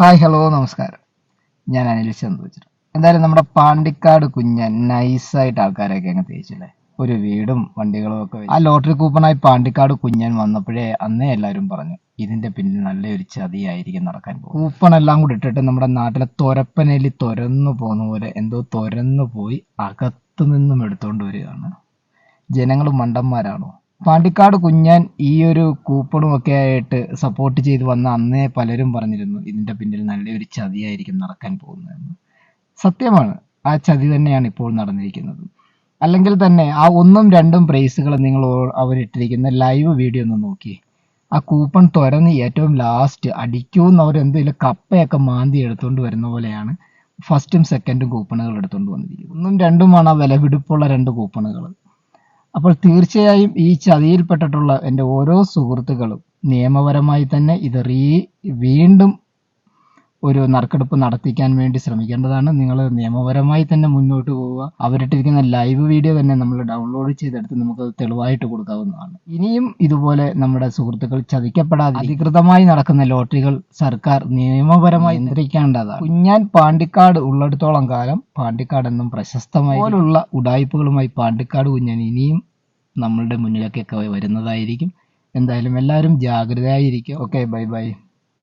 Hi hello നമസ്കാരം. ഞാൻ അനിൽ ചന്ദ്രചർ എന്തായാലും നമ്മുടെ പാണ്ടിക്കാട് കുഞ്ഞൻ നൈസായിട്ട് ആൾക്കാരൊക്കെ അങ്ങ് തേച്ചില്ലേ? ഒരു വീടും വണ്ടികളും ഒക്കെ ആ ലോട്ടറി കൂപ്പണായി പാണ്ടിക്കാട് കുഞ്ഞൻ വന്നപ്പോഴേ അന്നേ എല്ലാവരും പറഞ്ഞു ഇതിന്റെ പിന്നിൽ നല്ലൊരു ചതിയായിരിക്കും നടക്കാൻ പോകും കൂപ്പൺ എല്ലാം കൂടി ഇട്ടിട്ട് നമ്മുടെ നാട്ടിലെ തൊരപ്പനേലി തുരന്നു പോകുന്ന പോലെ എന്തോ തുരന്നു പോയി അകത്തു നിന്നും എടുത്തോണ്ട് വരികയാണ്. ജനങ്ങൾ മണ്ടന്മാരാണോ? പാണ്ടിക്കാട് കുഞ്ഞാൻ ഈ ഒരു കൂപ്പണും ഒക്കെ ആയിട്ട് സപ്പോർട്ട് ചെയ്ത് വന്ന അന്നേ പലരും പറഞ്ഞിരുന്നു ഇതിന്റെ പിന്നിൽ നല്ലൊരു ചതിയായിരിക്കും നടക്കാൻ പോകുന്നതെന്ന്. സത്യമാണ് ആ ചതി തന്നെയാണ് ഇപ്പോൾ നടന്നിരിക്കുന്നത്. അല്ലെങ്കിൽ തന്നെ ആ ഒന്നും രണ്ടും പ്രൈസുകൾ നിങ്ങൾ അവരിട്ടിരിക്കുന്ന ലൈവ് വീഡിയോ ഒന്ന് നോക്കി. ആ കൂപ്പൺ തുറന്ന് ഏറ്റവും ലാസ്റ്റ് അടിക്കൂന്ന് അവർ എന്തെങ്കിലും കപ്പയൊക്കെ മാന്തി എടുത്തുകൊണ്ട് വരുന്ന പോലെയാണ് ഫസ്റ്റും സെക്കൻഡും കൂപ്പണുകൾ എടുത്തുകൊണ്ട് വന്നിരിക്കുന്നത്. ഒന്നും രണ്ടുമാണ് ആ വിലപിടിപ്പുള്ള രണ്ട് കൂപ്പണുകൾ അപ്പോൾ തീർച്ചയായും ഈ ചതിയിൽപ്പെട്ടിട്ടുള്ള എന്റെ ഓരോ സുഹൃത്തുക്കളും നിയമപരമായി തന്നെ ഇത് റീ വീണ്ടും ഒരു നറുക്കെടുപ്പ് നടത്തിക്കാൻ വേണ്ടി ശ്രമിക്കേണ്ടതാണ്. നിങ്ങൾ നിയമപരമായി തന്നെ മുന്നോട്ട് പോവുക. അവരിട്ടിരിക്കുന്ന ലൈവ് വീഡിയോ തന്നെ നമ്മൾ ഡൗൺലോഡ് ചെയ്തെടുത്ത് നമുക്ക് തെളിവായിട്ട് കൊടുക്കാവുന്നതാണ്. ഇനിയും ഇതുപോലെ നമ്മുടെ സുഹൃത്തുക്കൾ ചതിക്കപ്പെടാതെ അധികൃതമായി നടക്കുന്ന ലോട്ടറികൾ സർക്കാർ നിയമപരമായി നിയന്ത്രിക്കേണ്ടതാണ്. കുഞ്ഞാൻ പാണ്ടിക്കാട് ഉള്ളിടത്തോളം കാലം പാണ്ടിക്കാട് എന്നും പ്രശസ്തമായി പോലുള്ള ഉടായ്പകളുമായി പാണ്ടിക്കാട് കുഞ്ഞാൻ ഇനിയും നമ്മളുടെ മുന്നിലേക്കൊക്കെ വരുന്നതായിരിക്കും. എന്തായാലും എല്ലാവരും ജാഗ്രതയായിരിക്കും. Okay bye bye.